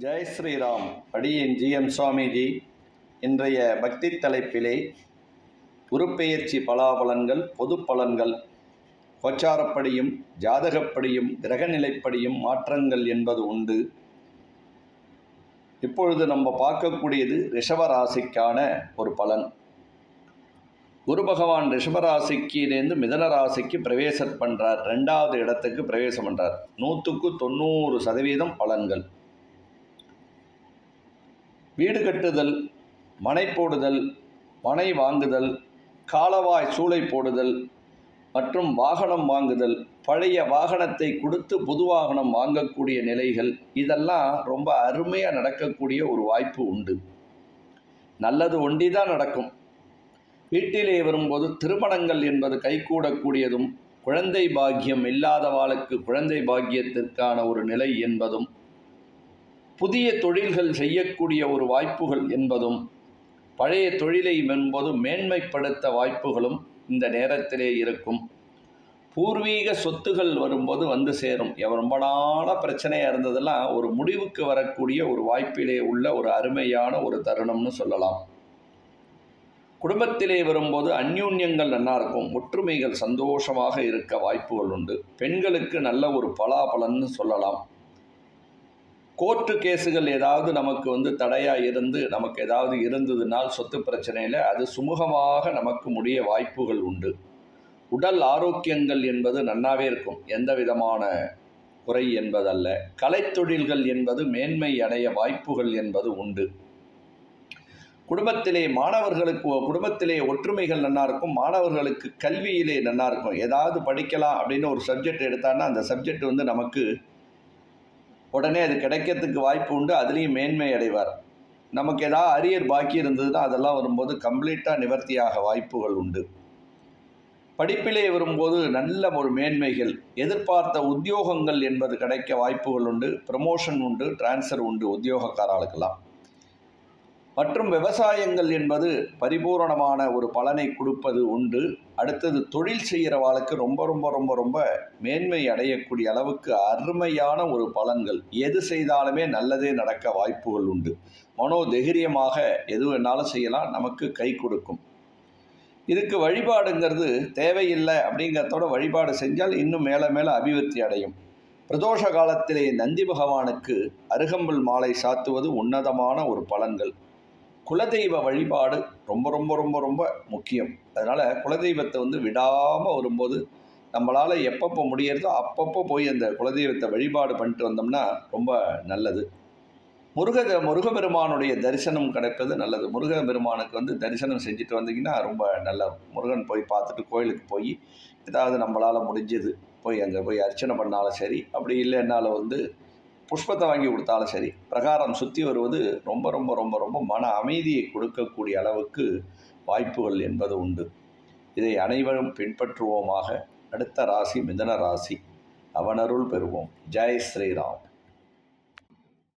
ஜெய் ஸ்ரீராம். அடியேன் ஜிஎம் சுவாமிஜி. இன்றைய பக்தி தலைப்பிலே உருப்பெயர்ச்சி பலாபலன்கள் பொது பலன்கள் கோச்சாரப்படியும் ஜாதகப்படியும் கிரகநிலைப்படியும் மாற்றங்கள் என்பது உண்டு. இப்பொழுது நம்ம பார்க்கக்கூடியது ரிஷபராசிக்கான ஒரு பலன். குரு பகவான் ரிஷபராசிக்கிலேருந்து மிதன ராசிக்கு பிரவேசம் பண்ணுறார் ரெண்டாவது இடத்துக்கு பிரவேசம் பண்ணுறார் நூற்றுக்கு தொண்ணூறு சதவீதம் பலன்கள். வீடு கட்டுதல் மனை போடுதல் மனை வாங்குதல் காலவாய் சூளை போடுதல் மற்றும் வாகனம் வாங்குதல் பழைய வாகனத்தை கொடுத்து புது வாகனம் வாங்கக்கூடிய நிலைகள் இதெல்லாம் ரொம்ப அருமையாக நடக்கக்கூடிய ஒரு வாய்ப்பு உண்டு. நல்லது ஒண்டி தான் நடக்கும். வீட்டிலே வரும்போது திருமணங்கள் என்பது கைகூடக்கூடியதும் குழந்தை பாக்கியம் இல்லாதவாளுக்கு குழந்தை பாக்கியத்திற்கான ஒரு நிலை என்பதும் புதிய தொழில்கள் செய்யக்கூடிய ஒரு வாய்ப்புகள் என்பதும் பழைய தொழிலை என்பது மேன்மைப்படுத்த வாய்ப்புகளும் இந்த நேரத்திலே இருக்கும். பூர்வீக சொத்துகள் வரும்போது வந்து சேரும். ரொம்ப நாளாக பிரச்சனையாக இருந்ததெல்லாம் ஒரு முடிவுக்கு வரக்கூடிய ஒரு வாய்ப்பிலே உள்ள ஒரு அருமையான ஒரு தருணம்னு சொல்லலாம். குடும்பத்திலே வரும்போது அந்யூன்யங்கள் நல்லா இருக்கும். ஒற்றுமைகள் சந்தோஷமாக இருக்க வாய்ப்புகள் உண்டு. பெண்களுக்கு நல்ல ஒரு பலாபலன்னு சொல்லலாம். கோர்ட்டு கேஸுகள் ஏதாவது நமக்கு வந்து தடையாக இருந்து நமக்கு ஏதாவது இருந்ததுனால் சொத்து பிரச்சனையில் அது சுமூகமாக நமக்கு முடிய வாய்ப்புகள் உண்டு. உடல் ஆரோக்கியங்கள் என்பது நன்னாவே இருக்கும். எந்த விதமான குறை என்பதல்ல. கலைத்தொழில்கள் என்பது மேன்மை அடைய வாய்ப்புகள் என்பது உண்டு. குடும்பத்திலே மாணவர்களுக்கு குடும்பத்திலே ஒற்றுமைகள் நல்லா இருக்கும். மாணவர்களுக்கு கல்வியிலே நல்லா இருக்கும். ஏதாவது படிக்கலாம் அப்படின்னு ஒரு சப்ஜெக்ட் எடுத்தான்னா அந்த சப்ஜெக்ட் வந்து நமக்கு உடனே அது கிடைக்கிறதுக்கு வாய்ப்பு உண்டு அதுலேயும் மேன்மை அடைவார். நமக்கு ஏதாவது அரியர் பாக்கி இருந்ததுன்னா அதெல்லாம் வரும்போது கம்ப்ளீட்டாக நிவர்த்தியாக வாய்ப்புகள் உண்டு. படிப்பிலே வரும்போது நல்ல ஒரு மேன்மைகள் எதிர்பார்த்த உத்தியோகங்கள் என்பது கிடைக்க வாய்ப்புகள் உண்டு ப்ரமோஷன் உண்டு டிரான்ஸ்ஃபர் உண்டு உத்தியோகக்காரர்களுக்கெல்லாம். மற்றும் விவசாயங்கள் என்பது பரிபூரணமான ஒரு பலனை கொடுப்பது உண்டு. அடுத்தது தொழில் செய்கிற செய்கிறவாளுக்கு ரொம்ப ரொம்ப ரொம்ப ரொம்ப மேன்மை அடையக்கூடிய அளவுக்கு அருமையான ஒரு பலன்கள். எது செய்தாலுமே நல்லதே நடக்க வாய்ப்புகள் உண்டு. மனோ தைரியமாக எது வேணாலும் செய்யலாம் நமக்கு கை கொடுக்கும். இதுக்கு வழிபாடுங்கிறது தேவையில்லை அப்படிங்கிறதோட வழிபாடு செஞ்சால் இன்னும் மேலே மேலே அபிவிருத்தி அடையும். பிரதோஷ காலத்திலே நந்தி பகவானுக்கு அருகம்புல் மாலை சாத்துவது உன்னதமான ஒரு பலன்கள். குலதெய்வ வழிபாடு ரொம்ப ரொம்ப ரொம்ப ரொம்ப முக்கியம். அதனால் குலதெய்வத்தை வந்து விடாமல் வரும்போது நம்மளால் எப்பப்போ முடியறதோ அப்பப்போ போய் அந்த குலதெய்வத்தை வழிபாடு பண்ணிட்டு வந்தோம்னா ரொம்ப நல்லது. முருக முருகபெருமானுடைய தரிசனம் கிடைப்பது நல்லது. முருகபெருமானுக்கு வந்து தரிசனம் செஞ்சுட்டு வந்தீங்கன்னா ரொம்ப நல்ல முருகன் போய் பார்த்துட்டு கோயிலுக்கு போய் ஏதாவது நம்மளால் முடிஞ்சது போய் அங்கே போய் அர்ச்சனை பண்ணாலும் சரி அப்படி இல்லைன்னாலும் வந்து புஷ்பத்தை வாங்கி கொடுத்தாலும் சரி பிரகாரம் சுற்றி வருவது ரொம்ப ரொம்ப ரொம்ப ரொம்ப மன அமைதியை கொடுக்கக்கூடிய அளவுக்கு வாய்ப்புகள் என்பது உண்டு. இதை அனைவரும் பின்பற்றுவோமாக. அடுத்த ராசி மிதன ராசி. அவனருள் பெறுவோம். ஜெய் ஸ்ரீராம்.